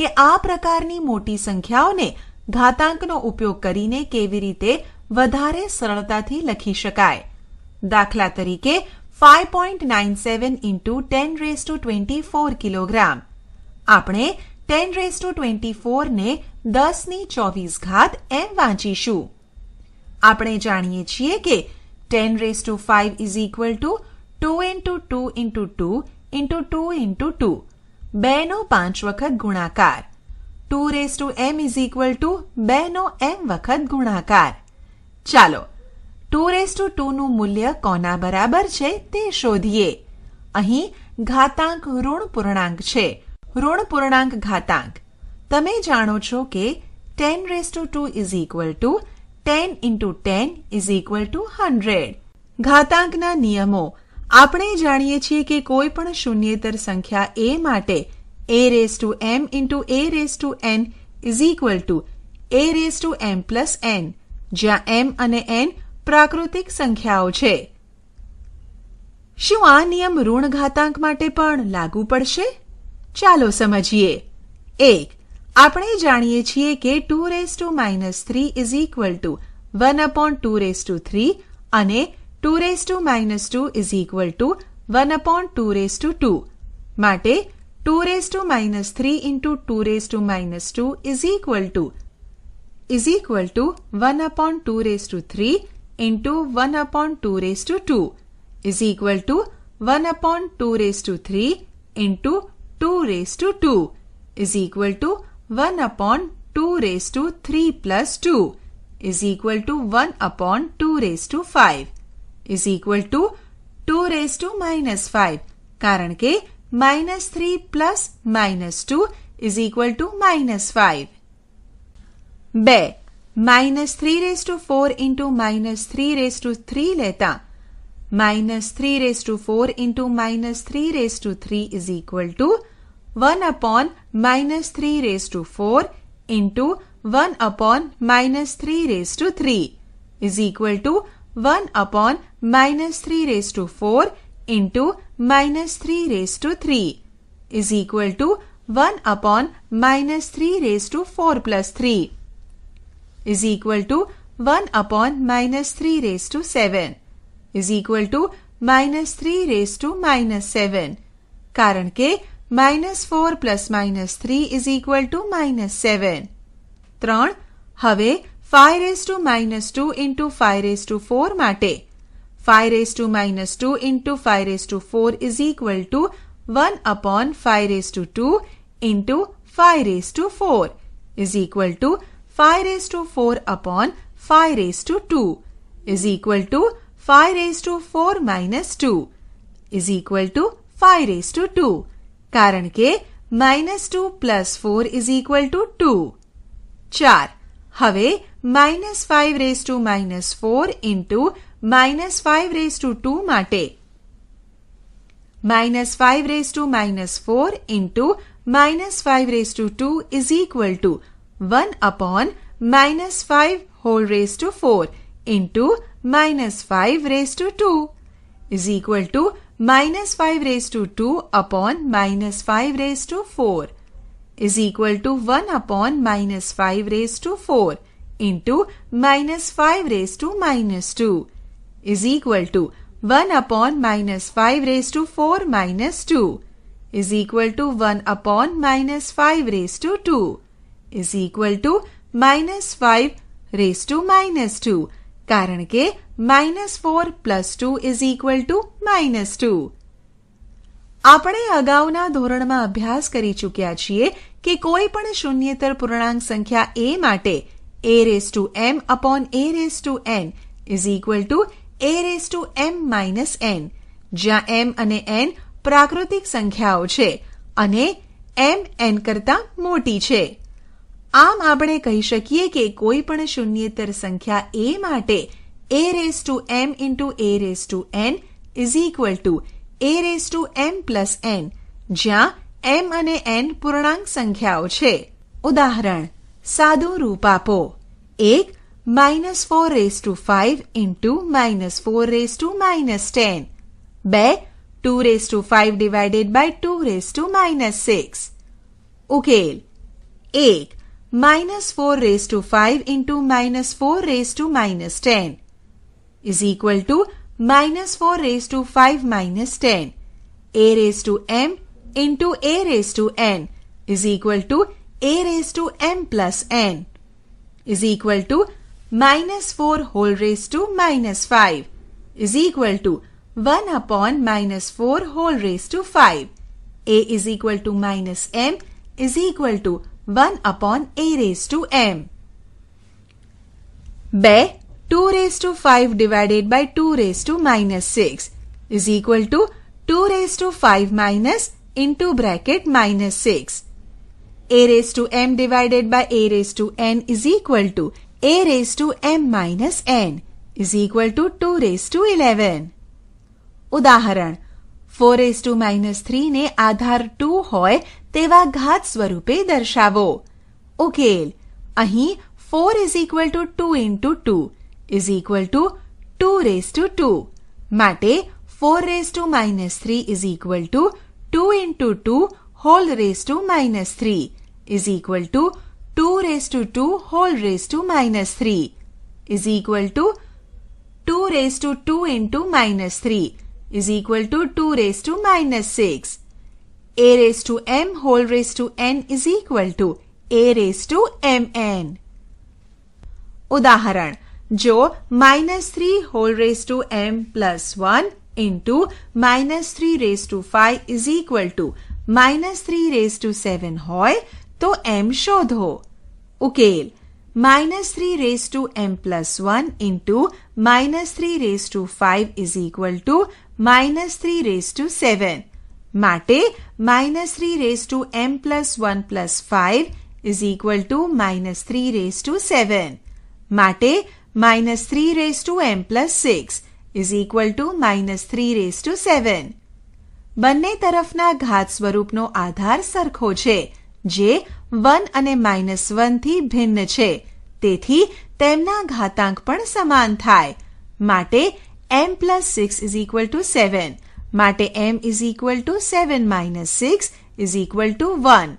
કે આ પ્રકારની મોટી સંખ્યાઓને ઘાતાંકનો ઉપયોગ કરીને કેવી રીતે વધારે સરળતાથી લખી શકાય દાખલા તરીકે five point nine seven into ten raise to twenty four kilogram આપણે ટેન રેસ ટુ ટ્વેન્ટી ફોરને દસની ચોવીસ ઘાત એમ વાંચીશું આપણે જાણીએ છીએ કે ten raise to five is equal to two into two into two into two into two બેનો પાંચ વખત ગુણાકાર two raise to m is equal to બેનો એમ વખત ગુણાકાર ચાલો ટુ રેસ ટુ ટુનું મૂલ્ય કોના બરાબર છે તે શોધીએ અહીં ઘાતાંક ઋણ પૂર્ણાંક છે ઋણ પૂર્ણાંક ઘાતાંક તમે જાણો છો કે ten raise to two is equal to ten into ten is equal to hundred ઘાતાંકના નિયમો આપણે જાણીએ છીએ કે કોઈ પણ શૂન્યેતર સંખ્યા એ માટે a raise to m into a raise to n is equal to a raise to m plus n જ્યાં એમ અને એન પ્રાકૃતિક સંખ્યાઓ છે શું આ નિયમ ઋણ ઘાતાંક માટે પણ લાગુ પડશે ચાલો સમજીએ એક આપણે જાણીએ છીએ કે two raise to minus three is equal to one upon two raise to three અને 2 raised to minus 2 is equal to 1 upon 2 raised to 2 Mate, 2 raised to minus 3 into 2 raised to minus 2 is equal to is equal to 1 upon 2 raised to 3 into 1 upon 2 raised to 2 is equal to 1 upon 2 raised to 3 into 2 raised to 2 is equal to 1 upon 2 raised to 3 plus 2 is equal to 1 upon 2 raised to 5 is equal to 2 raised to minus 5. कारण के minus 3 plus minus 2 is equal to minus 5. B, 3 raised to 4 into minus 3 raised to 3 लेता. Minus 3 raised to 4 into minus 3 raised to 3 is equal to 1 upon minus 3 raised to 4 into 1 upon minus 3 raised to 3 is equal to 1 upon minus 3 raised to 4 into minus 3 raised to 3 is equal to 1 upon minus 3 raised to 4 plus 3 is equal to 1 upon minus 3 raised to 7 is equal to minus 3 raised to minus 7 કારણ કે four plus minus three is equal to minus seven. Equal હવે 5 raised to minus 2 into 5 raised to 4 માટે 5 raised to minus 2 into 5 raised to 4 is equal to 1 upon 5 raised to 2 into 5 raised to 4 is equal to 5 raised to 4 upon 5 raised to 2 is equal to 5 raised to 4 minus 2 is equal to 5 raised to 2 કારણ કે minus two plus four is equal to two. Four. હવે minus five raise to minus four into minus five raise to two માટે minus five raise to minus four into minus five raise to two is equal to one upon minus five whole raise to four into minus five raise to two is equal to minus 5 raised to 2 upon minus 5 raised to 4 is equal to 1 upon minus 5 raised to 4 into minus 5 raised to minus 2 is equal to 1 upon minus 5 raised to 4 minus 2 is equal to 1 upon minus 5 raised to 2 is equal to minus 5 raised to minus 2 કારણ કે minus four plus two is equal to minus two. આપણે અગાઉના ધોરણમાં અભ્યાસ કરી ચૂક્યા છીએ કે કોઈ પણ શૂન્યેતર પૂર્ણાંક સંખ્યા એ માટે a raise to m upon a raise to n is equal to a raise to m minus n જ્યાં એમ અને એન પ્રાકૃતિક સંખ્યાઓ છે અને એમ એન કરતાં મોટી છે આમ આપણે કહી શકીએ કે કોઈ પણ શૂન્યેતર સંખ્યા એ માટે a raise to m into a raise to n is equal to a raise to n plus n જ્યાં એમ અને એન પૂર્ણાંક સંખ્યાઓ છે ઉદાહરણ સાદું રૂપ આપો એક minus four raise to five into minus four raise to minus ten બે two raise to five divided by two raise to minus six ઉકેલ એક minus four raise to five into minus four raise to minus ten is equal to minus 4 raised to 5 minus 10 a raised to m into a raised to n is equal to a raised to m plus n is equal to minus 4 whole raised to minus 5 is equal to 1 upon minus 4 whole raised to 5. a is equal to minus m is equal to 1 upon a raised to m. B 2 raised to 5 divided by 2 raised to minus 6 is equal to 2 raised to 5 minus into bracket minus 6. a raised to m divided by a raised to n is equal to a raised to m minus n is equal to 2 raised to 11. ઉદાહરણ four as two minus થ્રીને આધાર two હોય તેવા ઘાત સ્વરૂપે દર્શાવો ઉકેલ અહીં four is equal to two into two is equal to 2 raised to 2. Mate 4 raised to minus 3 is equal to 2 into 2 whole raised to minus 3 is equal to 2 raised to 2 whole raised to minus 3 is equal to 2 raised to 2 into minus 3 is equal to 2 raised to minus 6. a raised to m whole raised to n is equal to a raised to mn. उदाहरण जो minus three whole raise to m plus one into minus three raise to five is equal to minus three raise to seven हो तो m शोधो उकेल minus three raise to m plus one into minus three raise to five is equal to minus three raise to seven माटे minus three raise to m plus one plus five is equal to minus three raise to seven माटे minus 3 raised to m plus 6 is equal to minus 3 raised to 7. બંને તરફના ઘાત સ્વરૂપનો આધાર સરખો છે જે one અને માઇનસ વનથી ભિન્ન છે તેથી તેમના ઘાતાંક પણ સમાન થાય માટે m plus six is equal to seven માટે m is equal to seven minus six is equal to one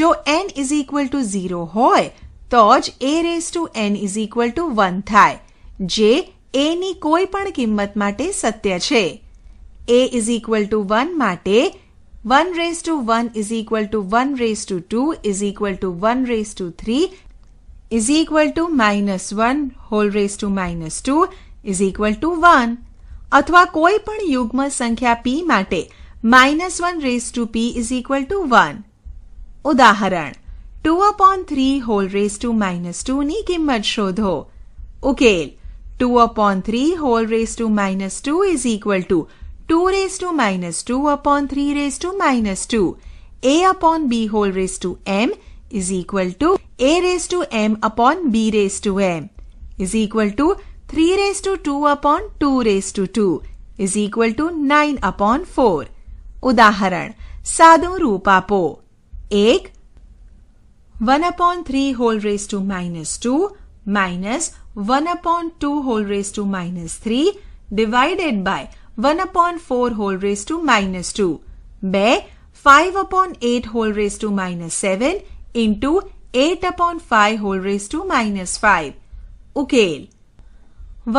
જો n is equal to zero હોય તો જ a raise to n is equal to one થાય જે એની કોઈ પણ કિંમત માટે સત્ય છે a is equal to one માટે one raise to one is equal to one raise to two is equal to one raise to three is equal to minus one whole raise to minus two is equal to one અથવા કોઈ પણ યુગ્મ સંખ્યા p માટે minus one raise to p is equal to one ઉદાહરણ two upon three whole raise to minus टूની કિંમત शोधो उकेल two upon three whole raise to minus two is equal to two raise to minus two upon three raise to minus two a upon B whole raise to m is equal to a raise to m upon b raise to m is equal to three raise to two upon two raise to two is equal to nine upon four उदाहरण साधु रूप आपो एक 1 upon 3 whole raised to minus 2 minus 1 upon 2 whole raised to minus 3 divided by 1 upon 4 whole raised to minus 2 by 5 upon 8 whole raised to minus 7 into 8 upon 5 whole raised to minus 5. Okay.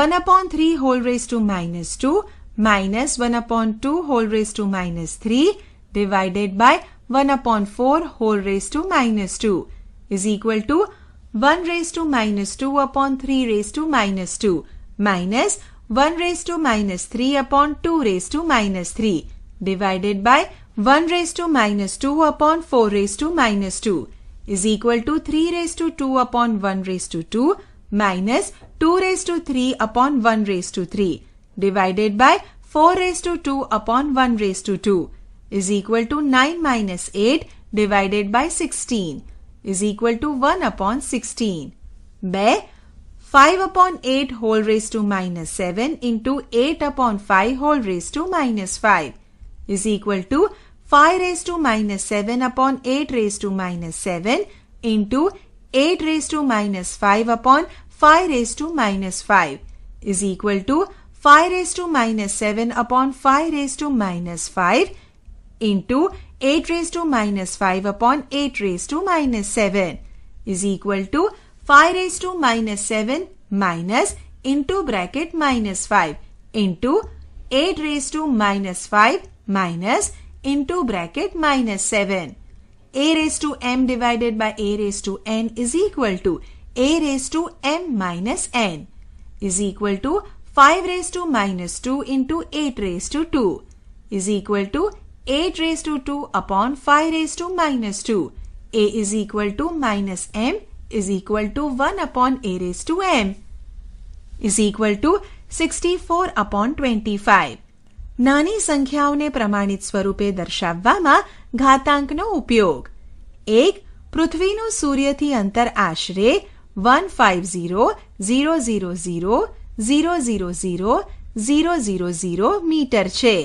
1 upon 3 whole raised to minus 2 minus 1 upon 2 whole raised to minus 3 divided by 1 upon 4 whole raised to minus 2 is equal to 1 raised to minus 2 upon 3 raised to minus 2 minus 1 raised to minus 3 upon 2 raised to minus 3 divided by 1 raised to minus 2 upon 4 raised to minus 2 is equal to 3 raised to 2 upon 1 raised to 2 minus 2 raised to 3 upon 1 raised to 3 divided by 4 raised to 2 upon 1 raised to 2 is equal to 9 minus 8 divided by 16 is equal to 1 upon 16. B, 5 upon 8 whole raised to minus 7 into 8 upon 5 whole raised to minus 5 is equal to 5 raised to minus 7 upon 8 raised to minus 7 into 8 raised to minus 5 upon 5 raised to minus 5 is equal to 5 raised to minus 7 upon 5 raised to minus 5 into 8 raised to minus 5 upon 8 raised to minus 7 is equal to 5 raised to minus 7 minus into bracket minus 5 into 8 raised to minus 5 minus into bracket minus 7. a raised to m divided by a raised to n is equal to a raised to m minus n is equal to 5 raised to minus 2 into 8 raised to 2 is equal to 8 raised to 2 upon 5 raised to minus 2. a is equal to minus m is equal to 1 upon a raised to m is equal to 64 upon 25. નાની સંખ્યાઓને પ્રમાણિત સ્વરૂપે દર્શાવવામાં ઘાતાંકનો ઉપયોગ એક પૃથ્વીનું સૂર્યથી અંતર આશરે one five zero zero zero zero zero zero zero zero zero zero metre છે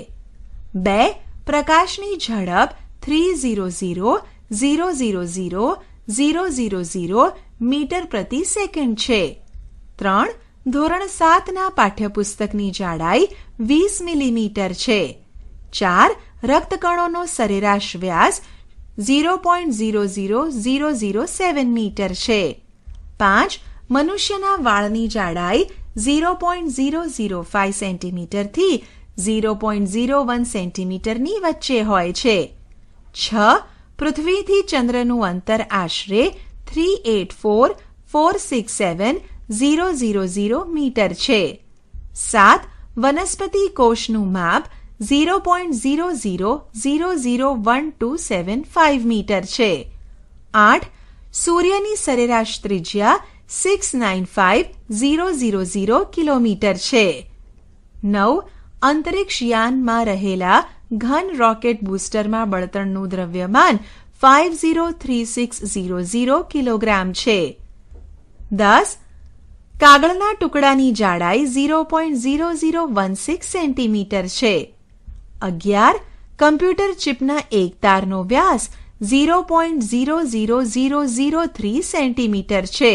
બે પ્રકાશની ઝડપ three zero zero zero zero zero zero zero zero metre પ્રતિ સેકન્ડ છે ત્રણ ધોરણ સાતના પાઠ્યપુસ્તકની જાડાઈ વીસ મિલીમીટર છે ચાર રક્તકણોનો સરેરાશ વ્યાસ zero point zero zero zero zero seven metre છે પાંચ મનુષ્યના વાળની જાડાઈ zero point zero zero five સેન્ટીમીટરથી ઝીરો પોઈન્ટ ઝીરો વન સેન્ટીમીટરની વચ્ચે હોય છે છ પૃથ્વીથી ચંદ્રનું અંતર આશરે three eight four four six seven zero zero zero metre છે સાત વનસ્પતિ કોષનું માપ zero point zero zero zero zero one two seven five metre છે આઠ સૂર્યની સરેરાશ ત્રિજ્યા six nine five zero zero zero kilometre છે નવ અંતરિક્ષયાનમાં રહેલા ઘન રોકેટ બૂસ્ટરમાં બળતણનું દ્રવ્યમાન five zero three six zero zero kilogram છે દસ કાગળના ટુકડાની જાડાઈ zero point zero zero one six centimetre છે અગિયાર કમ્પ્યુટર ચિપના એક તારનો વ્યાસ zero point zero zero zero zero three centimetre છે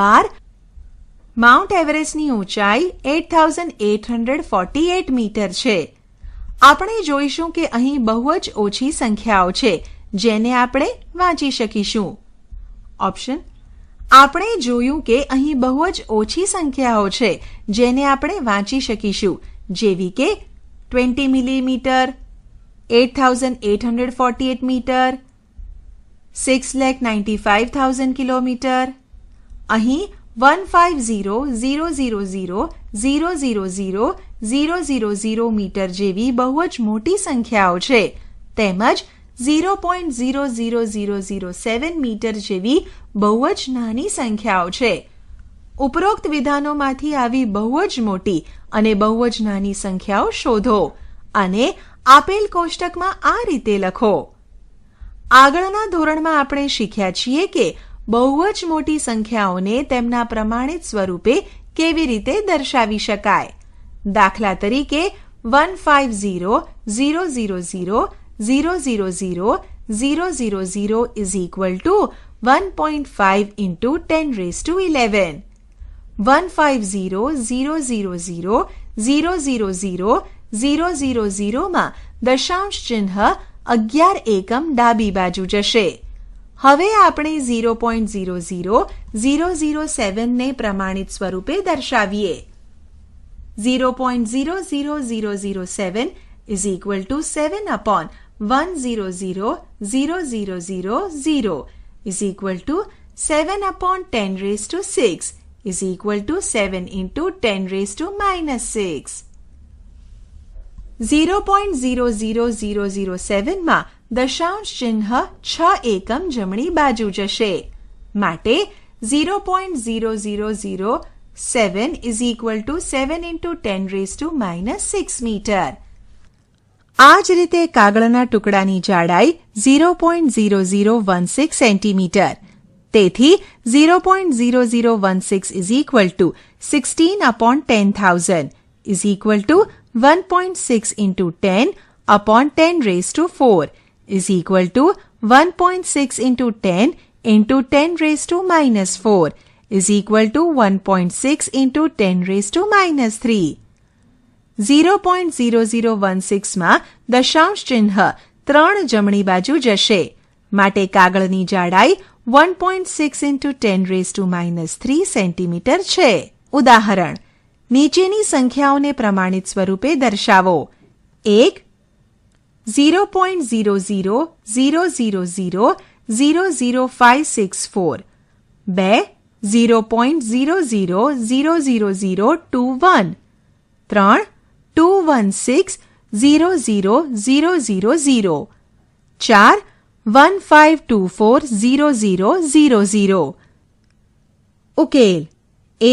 બાર માઉન્ટ એવરેસ્ટની ઊંચાઈ eight thousand eight hundred forty eight metre છે આપણે જોઈશું કે અહીં બહુ જ ઓછી સંખ્યાઓ છે જેને આપણે વાંચી શકીશું ઓપ્શન આપણે જોયું કે અહીં બહુ જ ઓછી સંખ્યાઓ છે જેને આપણે વાંચી શકીશું જેવી કે twenty millimetre eight thousand eight hundred forty eight metre six lakh ninety five thousand kilometre અહીં one five zero zero zero zero zero zero zero zero zero zero metre જેવી બહુ જ મોટી સંખ્યાઓ છે તેમજ zero point zero zero zero zero seven metre જેવી બહુ જ નાની સંખ્યાઓ છે ઉપરોક્ત વિધાનોમાંથી આવી બહુ જ મોટી અને બહુ જ નાની સંખ્યાઓ શોધો અને આપેલ કોષ્ટકમાં આ રીતે લખો આગળના ધોરણમાં આપણે શીખ્યા છીએ કે બહુ જ મોટી સંખ્યાઓને તેમના પ્રમાણિત સ્વરૂપે કેવી રીતે દર્શાવી શકાય દાખલા તરીકે one five zero zero zero zero zero zero zero zero zero zero is equal to one point five into ten raise to eleven one five zero zero zero zero zero zero zero zero zero ઝીરોમાં દશાંશ ચિહ્ન અગિયાર એકમ ડાબી બાજુ જશે હવે આપણે zero point zero zero zero zero સેવનને પ્રમાણિત સ્વરૂપે દર્શાવીએ zero point zero zero zero zero seven is equal to seven upon one zero zero zero zero zero zero is equal to seven upon ten raise to six is equal to seven into ten raise to minus six zero point zero zero zero zero સેવનમાં દશાંશ ચિહ્ન છ એકમ જમણી બાજુ જશે માટે zero point zero zero zero seven is equal to seven into ten raise to minus six metre આ જ રીતે કાગળના ટુકડાની જાડાઈ zero point zero zero one six centimetre તેથી zero point zero zero one six is equal to sixteen upon ten thousand is equal to one point six into ten upon ten raise to four is equal to 1.6 into 10 into 10 raised to minus 4 is equal to 1.6 into 10 raised to minus 3. 0.0016માં દશાંશ ચિહ્ન ત્રણ જમણી બાજુ જશે માટે કાગળની જાડાઈ 1.6 into ten raise to minus three centimetre છે ઉદાહરણ નીચેની સંખ્યાઓને પ્રમાણિત સ્વરૂપે દર્શાવો એક zero point zero zero zero zero zero zero zero five six four બે zero point zero zero zero zero zero two one ત્રણ two one six zero zero zero zero zero ચાર one five two four zero zero zero zero ઉકેલ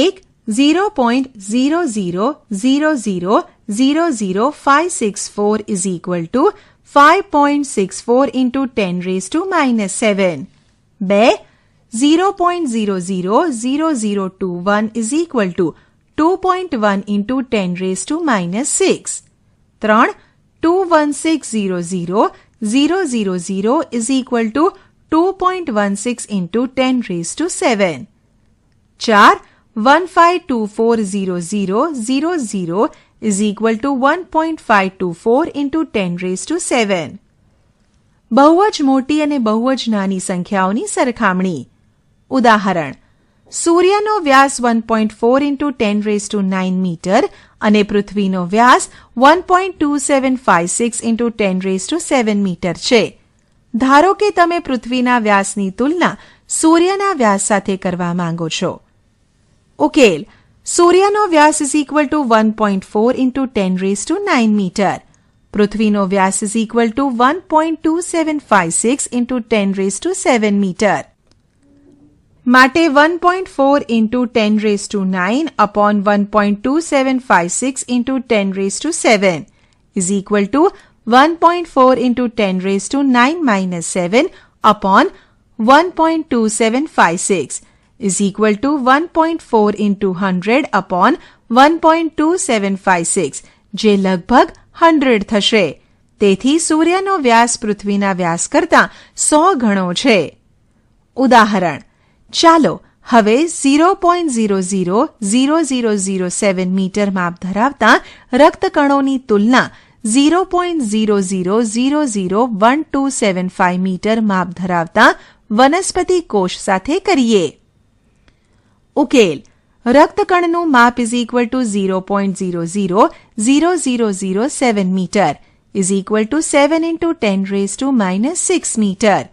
એક 0.00000564 is equal to 5.64 into 10 raised to minus 7. B 0.000021 is equal to 2.1 into 10 raised to minus 6. 3 21600 is equal to 2.16 into 10 raised to 7. 4 one two two four zero zero zero zero equal one is equal to four into ten raised to seven બહુ જ મોટી અને બહુ જ નાની સંખ્યાઓની સરખામણી ઉદાહરણ સૂર્યનો વ્યાસ one point four into ten raise to nine metre અને પૃથ્વીનો વ્યાસ one point two seven five six into ten raise to seven metre છે ધારો કે તમે પૃથ્વીના વ્યાસની તુલના સૂર્યના વ્યાસ સાથે કરવા માંગો છો Okay, Surya Vyas is equal to 1.4 into 10 raised to 9 meter. Prithvino Vyas is equal to 1.2756 into 10 raised to 7 meter. Mate 1.4 into 10 raised to 9 upon 1.2756 into 10 raised to 7 is equal to 1.4 into 10 raised to 9 minus 7 upon 1.2756 is equal to 1.4 into 100 upon 1.2756 જે લગભગ 100 થશે તેથી સૂર્યનો વ્યાસ પૃથ્વીના વ્યાસ કરતાં સો ગણો છે ઉદાહરણ ચાલો હવે zero point zero zero zero zero zero seven metre માપ ધરાવતા રક્તકણોની તુલના zero point zero zero zero zero one two seven five metre માપ ધરાવતા વનસ્પતિ કોષ સાથે કરીએ ઉકેલ રક્તકણનું માપ is equal to zero point zero zero zero zero zero seven metre is equal to seven into ten raise to minus six metre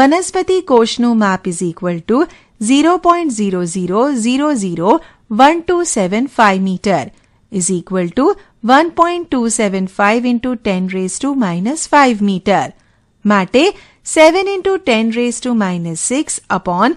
વનસ્પતિ કોષનું માપ is equal to zero point zero zero zero zero one two seven five metre is equal to one point two seven five into ten raise to minus five metre માટે seven into ten raise to minus six upon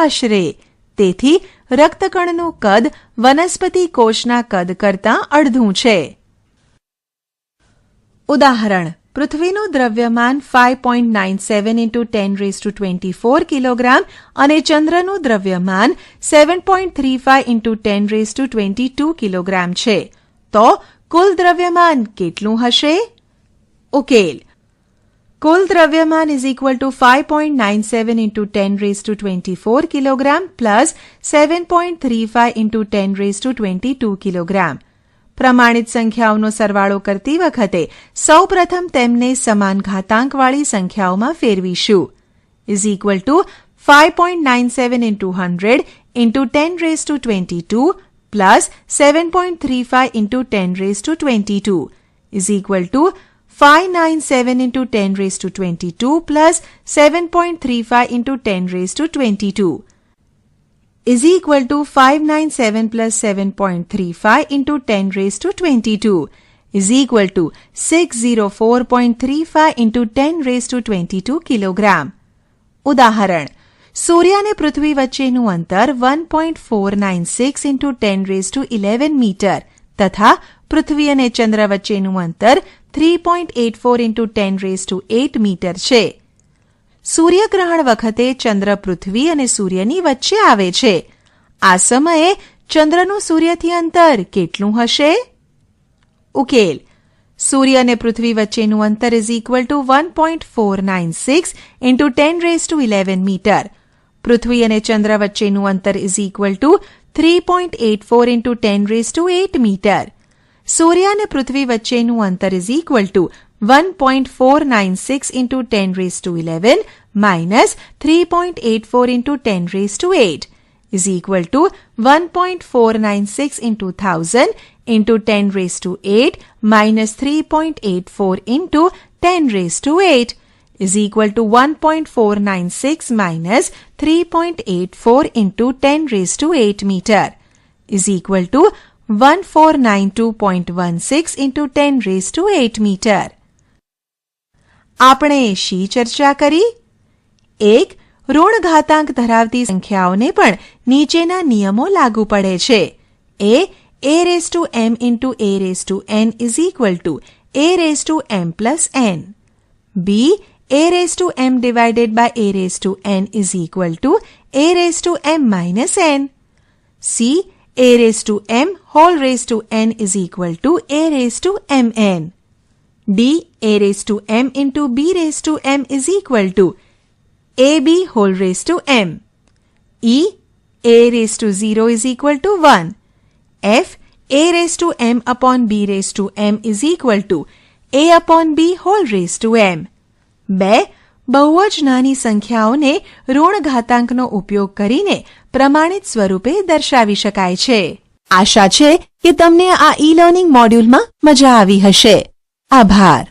આશરે તેથી રક્તકણનું કદ વનસ્પતિ કોષના કદ કરતાં અડધું છે ઉદાહરણ પૃથ્વીનું દ્રવ્યમાન five point nine seven into ten raise to twenty four kilogram અને ચંદ્રનું દ્રવ્યમાન seven point three five into ten raise to twenty two kilogram છે તો કુલ દ્રવ્યમાન કેટલું હશે ઉકેલ કુલ દ્રવ્યમાન is equal to five point nine seven into ten raise to twenty four kilogram plus seven point three five into ten raise to twenty two kilogram પ્રમાણિત સંખ્યાઓનો સરવાળો કરતી વખતે સૌપ્રથમ તેમને સમાન ઘાતાંકવાળી સંખ્યાઓમાં ફેરવીશું is equal to five point nine seven into hundred into ten raise to twenty two plus seven point three five into ten raise to twenty two is equal to 597 into 10 raised to 22 plus 7.35 into 10 raised to 22 is equal to 597 plus 7.35 into 10 raised to 22 is equal to 604.35 into 10 raised to 22 kilogram. ઉદાહરણ સૂર્ય અને પૃથ્વી વચ્ચેનું અંતર 1.496 into 10 raised to 11 metre તથા પૃથ્વી અને ચંદ્ર વચ્ચેનું અંતર three point eight four into ten raise to eight metre છે સૂર્યગ્રહણ વખતે ચંદ્ર પૃથ્વી અને સૂર્યની વચ્ચે આવે છે આ સમયે ચંદ્રનું સૂર્યથી અંતર કેટલું હશે ઉકેલ સૂર્ય અને પૃથ્વી વચ્ચેનું અંતર is equal to one point four nine six into ten raise to eleven metre પૃથ્વી અને ચંદ્ર વચ્ચેનું અંતર is equal to three point eight four into ten raise to eight metre સૂર્ય અને પૃથ્વી વચ્ચેનું અંતર is equal to one point four nine six into ten raise to eleven minus three point eight four into ten raise to eight is equal to one point four nine six into thousand into ten raise to eight minus three point eight four into ten raise to eight is equal to 1.496 minus 3.84 into 10 raised to 8 meter is equal to 1492.16 into 10 raise to 8 metre આપણે શી ચર્ચા કરી એક ઋણઘાતાંક ધરાવતી સંખ્યાઓને પણ નીચેના નિયમો લાગુ પડે છે a a raise to m into a raise to n is equal to a raise to m plus n b a raise to m divided by a raise to n is equal to a raise to m minus n c a raised to m whole raised to n is equal to a raised to mn. d a raised to m into b raised to m is equal to ab whole raised to m. e a raised to 0 is equal to 1. f a raised to m upon b raised to m is equal to a upon b whole raised to m. B બહુ જ નાની સંખ્યાઓને ઋણઘાતાંકનો ઉપયોગ કરીને પ્રમાણિત સ્વરૂપે દર્શાવી શકાય છે આશા છે કે તમને આ ઈ લર્નિંગ મોડ્યુલમાં મજા આવી હશે આભાર